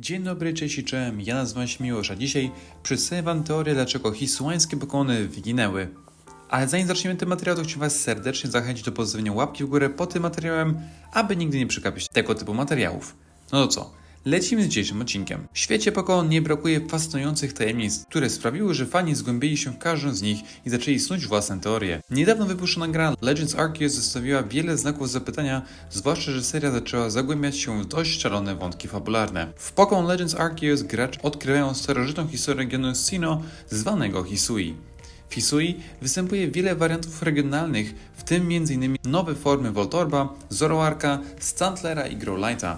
Dzień dobry, cześć i czołem, ja nazywam się Miłosz, a dzisiaj przedstawię Wam teorię, dlaczego hiszpańskie pokony wyginęły. Ale zanim zaczniemy ten materiał, to chciałbym Was serdecznie zachęcić do pozostawienia łapki w górę pod tym materiałem, aby nigdy nie przegapić tego typu materiałów. No to co? Lecimy z dzisiejszym odcinkiem. W świecie Pokémon nie brakuje fascynujących tajemnic, które sprawiły, że fani zgłębili się w każdą z nich i zaczęli snuć własne teorie. Niedawno wypuszczona gra Legends Arceus zostawiła wiele znaków zapytania, zwłaszcza, że seria zaczęła zagłębiać się w dość szalone wątki fabularne. W Pokémon Legends Arceus gracz odkrywają starożytną historię regionu Sinnoh, zwanego Hisui. W Hisui występuje wiele wariantów regionalnych, w tym m.in. nowe formy Voltorba, Zoroarka, Stantlera i Growlite'a.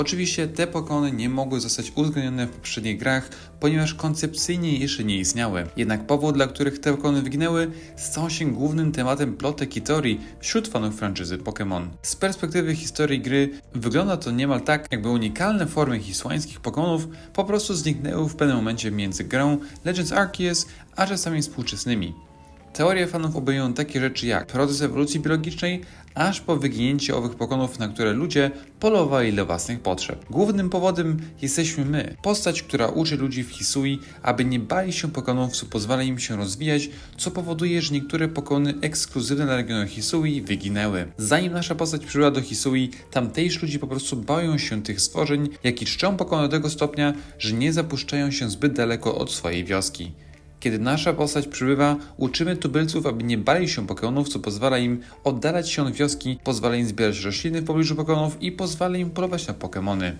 Oczywiście te pokony nie mogły zostać uwzględnione w poprzednich grach, ponieważ koncepcyjnie jeszcze nie istniały. Jednak powód, dla których te pokony wyginęły, stał się głównym tematem plotek i teorii wśród fanów franczyzy Pokémon. Z perspektywy historii gry wygląda to niemal tak, jakby unikalne formy hiszpańskich pokonów po prostu zniknęły w pewnym momencie między grą Legends Arceus a czasami współczesnymi. Teorie fanów obejmują takie rzeczy jak proces ewolucji biologicznej, aż po wyginięcie owych pokonów, na które ludzie polowali dla własnych potrzeb. Głównym powodem jesteśmy my, postać, która uczy ludzi w Hisui, aby nie bali się pokonów, co pozwala im się rozwijać, co powoduje, że niektóre pokony ekskluzywne dla regionu Hisui wyginęły. Zanim nasza postać przybyła do Hisui, tamtejsi ludzie po prostu boją się tych stworzeń, jak i czczą pokony do tego stopnia, że nie zapuszczają się zbyt daleko od swojej wioski. Kiedy nasza postać przybywa, uczymy tubylców, aby nie bali się pokonów, co pozwala im oddalać się od wioski, pozwala im zbierać rośliny w pobliżu pokonów i pozwala im polować na Pokemony.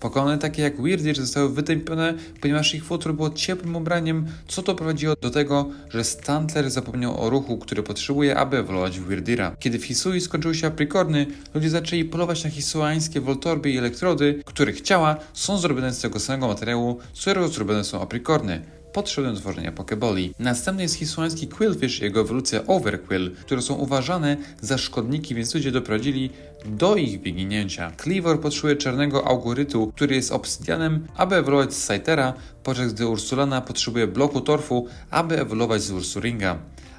Pokony takie jak Weirdir zostały wytępione, ponieważ ich futro było ciepłym ubraniem, co doprowadziło do tego, że Stantler zapomniał o ruchu, który potrzebuje, aby ewoluować w Weirdira. Kiedy w Hisui skończyły się aprikorny, ludzie zaczęli polować na hisuańskie Voltorby i elektrody, których ciała są zrobione z tego samego materiału, z którego zrobione są aprikorny do tworzenia Pokeboli. Następny jest hiszpański Quillfish i jego ewolucja Overquill, które są uważane za szkodniki, więc ludzie doprowadzili do ich wyginięcia. Cleaver potrzebuje czarnego augorytu, który jest obsydianem, aby ewoluować z Scythera, podczas gdy Ursulana potrzebuje bloku torfu, aby ewoluować z Ursuringa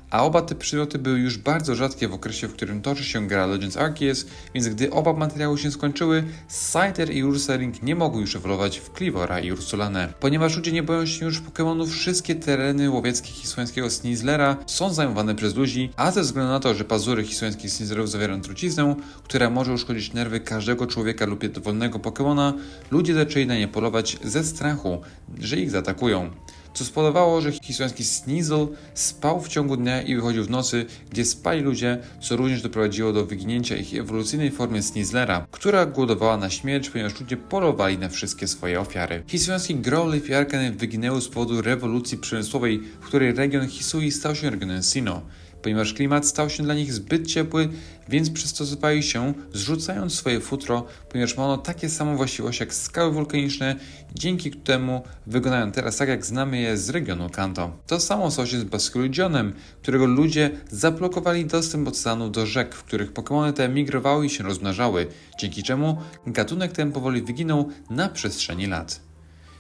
a oba te przymioty były już bardzo rzadkie w okresie, w którym toczy się gra Legends Arceus, więc gdy oba materiały się skończyły, Scyther i Ursaring nie mogły już ewoluować w Clivora i Ursulanę. Ponieważ ludzie nie boją się już Pokémonów, wszystkie tereny łowieckie hiszpańskiego Sneaslera są zajmowane przez ludzi, a ze względu na to, że pazury hiszpańskich Sneaslerów zawierają truciznę, która może uszkodzić nerwy każdego człowieka lub dowolnego Pokémona, ludzie zaczęli na nie polować ze strachu, że ich zaatakują co spowodowało, że hiszpański Sneasel spał w ciągu dnia i wychodził w nocy, gdzie spali ludzie, co również doprowadziło do wyginięcia ich ewolucyjnej formy Sneaslera, która głodowała na śmierć, ponieważ ludzie polowali na wszystkie swoje ofiary. Hiszpański Growlithe i Arcanine wyginęły z powodu rewolucji przemysłowej, w której region Hisui stał się regionem Sinnoh ponieważ klimat stał się dla nich zbyt ciepły, więc przystosowali się, zrzucając swoje futro, ponieważ ma ono takie same właściwości jak skały wulkaniczne, dzięki temu wyglądają teraz tak, jak znamy je z regionu Kanto. To samo stało się z Basculidionem, którego ludzie zablokowali dostęp oceanu do rzek, w których Pokémony te migrowały i się rozmnażały, dzięki czemu gatunek ten powoli wyginął na przestrzeni lat.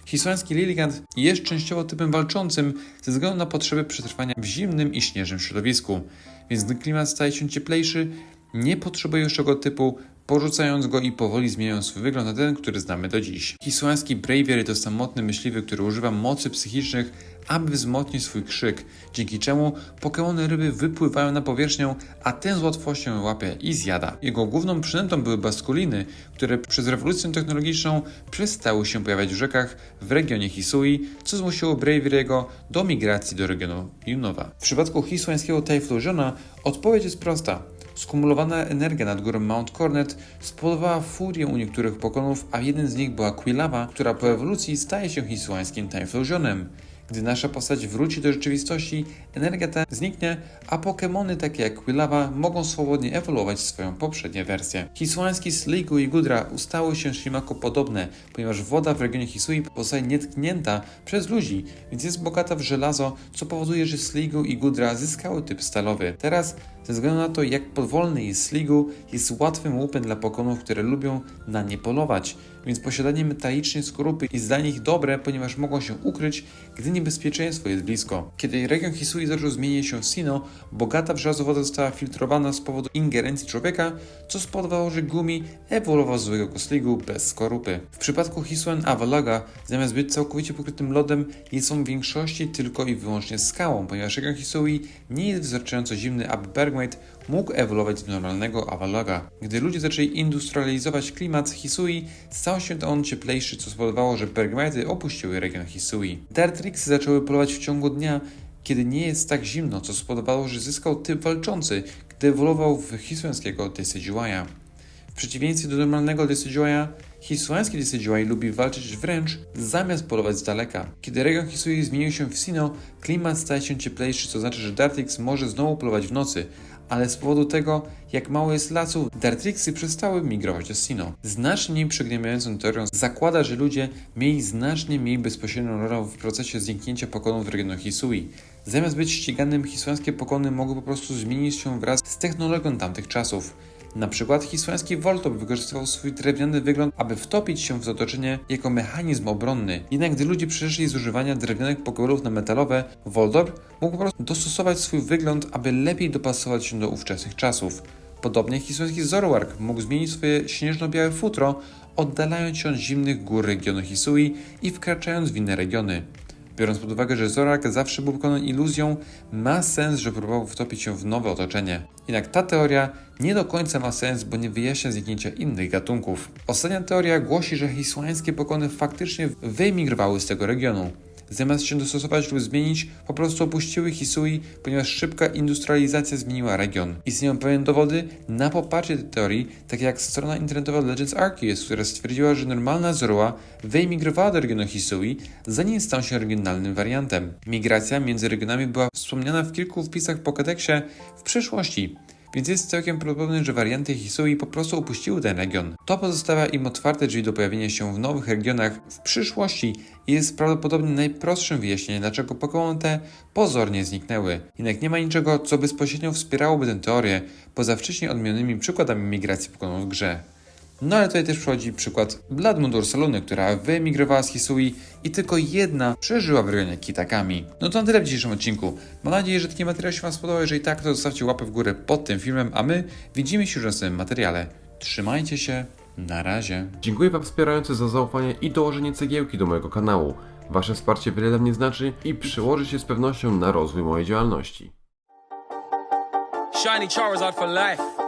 Hiszpański Lilligant jest częściowo typem walczącym ze względu na potrzeby przetrwania w zimnym i śnieżnym środowisku, więc gdy klimat staje się cieplejszy, nie potrzebuje już tego typu, porzucając go i powoli zmieniając swój wygląd na ten, który znamy do dziś. Hiszpański Braviary to samotny myśliwy, który używa mocy psychicznych, aby wzmocnić swój krzyk, dzięki czemu Pokémony ryby wypływają na powierzchnię, a ten z łatwością łapie i zjada. Jego główną przynętą były baskuliny, które przez rewolucję technologiczną przestały się pojawiać w rzekach w regionie Hisui, co zmusiło Braviary'ego do migracji do regionu Junowa. W przypadku hiszpańskiego Typhlosiona odpowiedź jest prosta. Skumulowana energia nad górą Mount Cornet spowodowała furię u niektórych pokonów, a jeden z nich była Quilava, która po ewolucji staje się hiszpańskim Typhlosionem. Gdy nasza postać wróci do rzeczywistości, energia ta zniknie, a Pokémony takie jak Quilava mogą swobodnie ewoluować swoją poprzednią wersję. Hiszpański Sligu i Gudra ustały się ślimaku podobne, ponieważ woda w regionie Hisui pozostaje nietknięta przez ludzi, więc jest bogata w żelazo, co powoduje, że Sligu i Gudra zyskały typ stalowy. Teraz Ze względu na to, jak powolny jest Sligu, jest łatwym łupem dla pokonów, które lubią na nie polować, więc posiadanie metalicznej skorupy jest dla nich dobre, ponieważ mogą się ukryć, gdy niebezpieczeństwo jest blisko. Kiedy region Hisui zaczął zmienić się w Sino, bogata w żelazo woda została filtrowana z powodu ingerencji człowieka, co spowodowało, że Gumi ewoluował z złego Kosligu bez skorupy. W przypadku Hisuen Avalaga, zamiast być całkowicie pokrytym lodem, jest on w większości tylko i wyłącznie skałą, ponieważ region Hisui nie jest wystarczająco zimny, aby Bergmate mógł ewoluować w normalnego Avalaga. Gdy ludzie zaczęli industrializować klimat Hisui, stał się on cieplejszy, co spowodowało, że Bergmate opuściły region Hisui. Dartrixy zaczęły polować w ciągu dnia, kiedy nie jest tak zimno, co spowodowało, że zyskał typ walczący, gdy ewoluował w hisuenskiego Decidueya. W przeciwieństwie do normalnego Decidueya, hisuański Deciduey lubi walczyć wręcz zamiast polować z daleka. Kiedy region Hisui zmienił się w Sino, klimat staje się cieplejszy, co znaczy, że Dartrix może znowu polować w nocy, ale z powodu tego, jak mało jest lasów, Dartrixy przestały migrować do Sino. Znacznie przygnębiającą teorią zakłada, że ludzie mieli znacznie mniej bezpośrednią rolę w procesie zniknięcia pokonów w regionie Hisui. Zamiast być ściganym, hisuańskie pokony mogły po prostu zmienić się wraz z technologią tamtych czasów. Na przykład hiszpański Voltop wykorzystywał swój drewniany wygląd, aby wtopić się w otoczenie jako mechanizm obronny. Jednak gdy ludzie przeszli z używania drewnianych pokroju na metalowe, Voltop mógł po prostu dostosować swój wygląd, aby lepiej dopasować się do ówczesnych czasów. Podobnie hiszpański Zoroark mógł zmienić swoje śnieżno-białe futro, oddalając się od zimnych gór regionu Hisui i wkraczając w inne regiony. Biorąc pod uwagę, że Zorak zawsze był wykonany iluzją, ma sens, że próbował wtopić się w nowe otoczenie. Jednak ta teoria nie do końca ma sens, bo nie wyjaśnia zniknięcia innych gatunków. Ostatnia teoria głosi, że hiszpańskie pokony faktycznie wyemigrowały z tego regionu. Zamiast się dostosować lub zmienić, po prostu opuściły Hisui, ponieważ szybka industrializacja zmieniła region. Istnieją pewne dowody na poparcie tej teorii, takie jak strona internetowa Legends Arceus, która stwierdziła, że normalna Zoroa wyemigrowała do regionu Hisui, zanim stał się regionalnym wariantem. Migracja między regionami była wspomniana w kilku wpisach po kodeksie w przeszłości, więc jest całkiem prawdopodobne, że warianty Hisui po prostu opuściły ten region. To pozostawia im otwarte drzwi do pojawienia się w nowych regionach w przyszłości i jest prawdopodobnie najprostszym wyjaśnieniem, dlaczego Pokémon te pozornie zniknęły. Jednak nie ma niczego, co bezpośrednio wspierałoby tę teorię, poza wcześniej odmienionymi przykładami migracji Pokémon w grze. No ale tutaj też przychodzi przykład Blood Ursaluny, która wyemigrowała z Hisui i tylko jedna przeżyła w rejonie Kitakami. No to na tyle w dzisiejszym odcinku. Mam nadzieję, że taki materiał się Wam spodobał. Jeżeli tak, to zostawcie łapę w górę pod tym filmem, a my widzimy się już w następnym materiale. Trzymajcie się, na razie. Dziękuję Wam wspierający za zaufanie i dołożenie cegiełki do mojego kanału. Wasze wsparcie wiele dla mnie znaczy i przełoży się z pewnością na rozwój mojej działalności. Shiny Charizard for life.